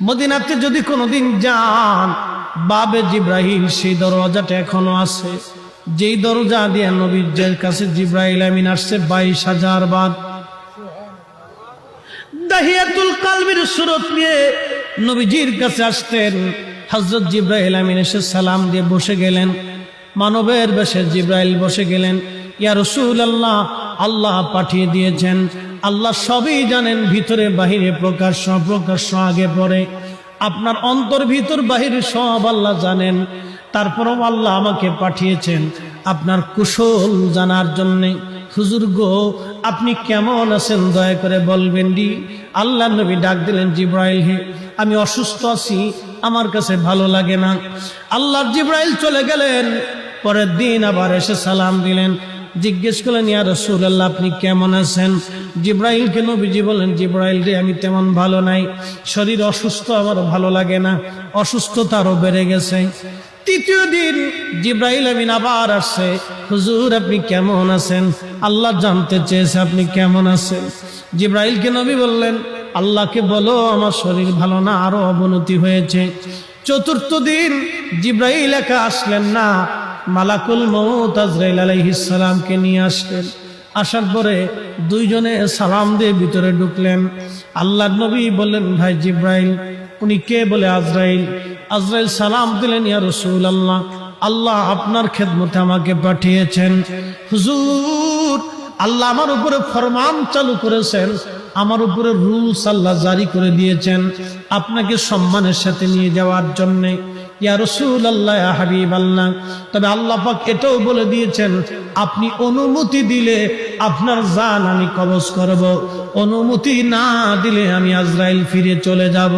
মদিনাতে যদি কোনোদিন যান, বাবে জিব্রাহিল সেই দরওয়াজাটা এখনও আছে। যেই দরজা দিয়ে নবীর কাছে জিব্রাহিল আমিন আসছে, বাইশ হাজার বাদ। দাহিয়াতুল কালবির সুরত নিয়ে নবীজির কাছে আসতেন। হজরত জিব্রাহিল আমিন এসে সালাম দিয়ে বসে গেলেন। মানবের বেশে জিব্রাইল বসে গেলেন। ইয়া রসুল আল্লাহ আল্লাহ পাঠিয়ে দিয়েছেন। আল্লাহ সবই জানেন, ভিতরে বাহিরে প্রকাশ্য প্রকাশ্য আগে, পরে। আপনার অন্তর ভিতর, বাহিরে সব আল্লাহ জানেন। তারপরও আল্লাহ আমাকে পাঠিয়েছেন আপনার কুশল জানার জন্যে। হুজুর গো, আপনি কেমন আছেন? দয়া করে বলবেন ডি আল্লাহ নবী ডাক দিলেন, জিব্রাইল হে, আমি অসুস্থ আছি, আমার কাছে ভালো লাগে না। আল্লাহ জিব্রাইল চলে গেলেন, পরের দিন আবার এসে সালাম দিলেন। জিজ্ঞেস করলেন, ইয়া রসুল্লাহ আপনি কেমন আছেন? জিব্রাইলকে নবীজি বলেন জিব্রাইল রে, আমি তেমন ভালো নাই। শরীর অসুস্থ আমার ভালো লাগে না। অসুস্থতা আরও বেড়ে গেছে। তৃতীয় দিন জিব্রাইল আমিন আবার আসছে, হুজুর, আপনি কেমন আছেন? আল্লাহ জানতে চেয়েছে আপনি কেমন আছেন? জিব্রাইলকে নবী বললেন, আল্লাহকে বলো, আমার শরীর ভালো না, আরও অবনতি হয়েছে। চতুর্থ দিন জিব্রাইল একা আসলেন না। মালাকুল মৌত আলাইহিসালামকে নিয়ে আসলেন। আসার পরে দুইজনে সালাম দিয়ে ভিতরে ঢুকলেন। আল্লাহ নবী বললেন, ভাই জিব্রাইল, উনি কে বলে আজরাইল? আজরাইল সালাম দিলেন, ইয়া রসুল আল্লাহ আল্লাহ আপনার খেদমতে আমাকে পাঠিয়েছেন। হুজুর, আল্লাহ আমার উপরে ফরমান চালু করেছেন, আমার উপরে রুলস আল্লাহ জারি করে দিয়েছেন। আপনাকে সম্মানের সাথে নিয়ে যাওয়ার জন্যে ইয়া রসুল আল্লাহ হাবিব আল্লাহ তবে আল্লাহ পাক এটাও বলে দিয়েছেন, আপনি অনুমতি দিলে আপনার জান আমি কবজ করব, অনুমতি না দিলে আমি আজরাইল ফিরে চলে যাব।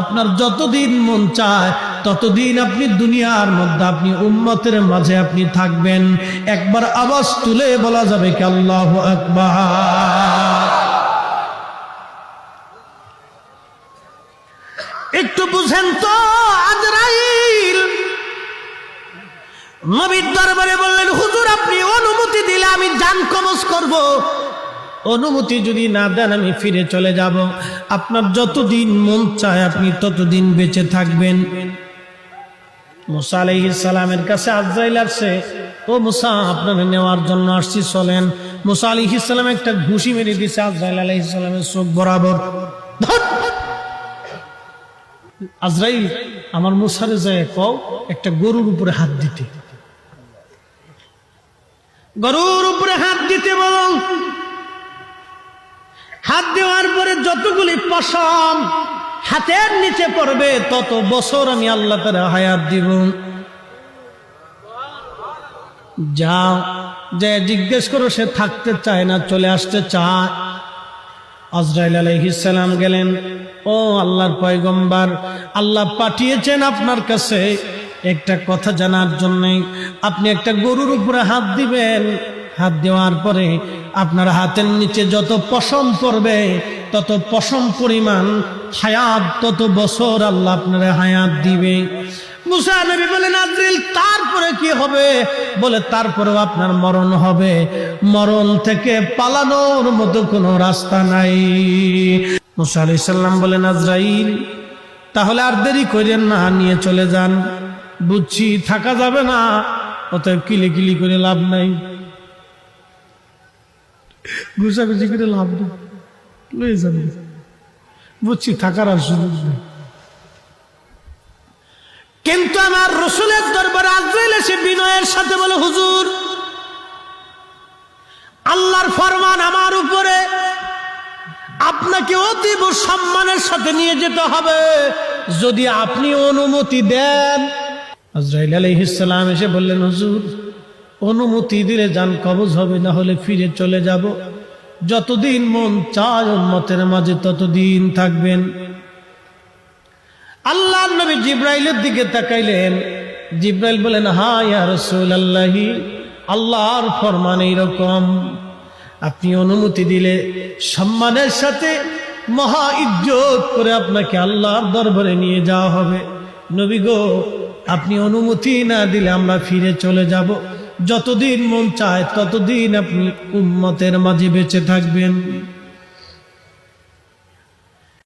আপনার যতদিন মন চায়, ততদিন আপনি দুনিয়ার মধ্যে, আপনি উম্মতের মাঝে আপনি থাকবেন। একবার আওয়াজ তুলে বলা যাবে কি আল্লাহ আকবার। একটু বুঝেন তো আজরাইল। নবীর দরবারে বললেন, হুজুর, আপনি অনুমতি দিলে আমি জান কবজ করব। অনুমতি যদি না দেন, আমি ফিরে চলে যাব। আপনার যতদিন মন চায়, আপনি ততদিন বেঁচে থাকবেন। মুসা সালামের কাছে আজরাইল আসছে ও মুসা আপনাকে নেওয়ার জন্য আসছি, চলেন। মুসা আলাইহিস সালাম একটা ঘুষি মেরে দিছে আজরাইল আলাইহিস সালামের চোখ বরাবর। আজরাইল, আমার মুসারে যায় কও, একটা গরুর উপরে হাত দিতে। গরুর উপরে হাত দিতে বলো। হাত দেওয়ার পরে যতগুলি পশম হাতের নিচে পড়বে, তত বছর আমি আল্লাহ তারা হায়াত দিব। যাও যে জিজ্ঞেস করো, সে থাকতে চায় না, চলে আসতে চায়। আজরাইল আলাইহিসালাম গেলেন, ও আল্লাহর পয়গম্বার আল্লাহ পাঠিয়েছেন আপনার কাছে। একটা কথা জানার জন্যে আপনি একটা গরুর উপরে হাত দিবেন। হাত দেওয়ার পরে আপনার হাতের নিচে যত পশম পড়বে, তত পশম পরিমাণ হায়াত, তত বছর আল্লাহ আপনার হায়াত দিবে। মুসা বলেন তারপরে কি হবে? বলে, তারপরেও আপনার মরণ হবে। মরণ থেকে পালানোর মতো কোনো রাস্তা নাই। মুসা আলি সাল্লাম বলেন, আজরাইল তাহলে আর দেরি করেন না, নিয়ে চলে যান। বুঝছি থাকা যাবে না, অতএব কিলে কিলি করে লাভ নাই। ঘুষাঘুষি করে লাভ নেই। যাবে বুঝছি থাকার আর সুযোগ নেই। কিন্তু আমার রসুলের দরবারে আজরাইল এসে বিনয়ের সাথে বলে, হুজুর, আল্লাহর ফরমান আমার উপরে আপনাকে অতীব সম্মানের সাথে নিয়ে যেতে হবে। যদি আপনি অনুমতি দেন। আজরাইল আলহিসাম এসে বললেন, হজুর, অনুমতি দিলে যান কবজ হবে, না হলে ফিরে চলে যাব। যতদিন মন চায় উন্মতের মাঝে ততদিন থাকবেন। আল্লাহ নবী জিব্রাইলের দিকে তাকাইলেন। জিব্রাইল বলেন হা ইয়া রসুল আল্লাহি আল্লাহর ফরমান এইরকম। আপনি অনুমতি দিলে সম্মানের সাথে মহা ইজ্জত করে আপনাকে আল্লাহর দরবারে নিয়ে যাওয়া হবে। নবী গো, আপনি অনুমতি না দিলে আমরা ফিরে চলে যাব। যতদিন মন চায় ততদিন আপনি উম্মতের মাঝে বেঁচে থাকবেন।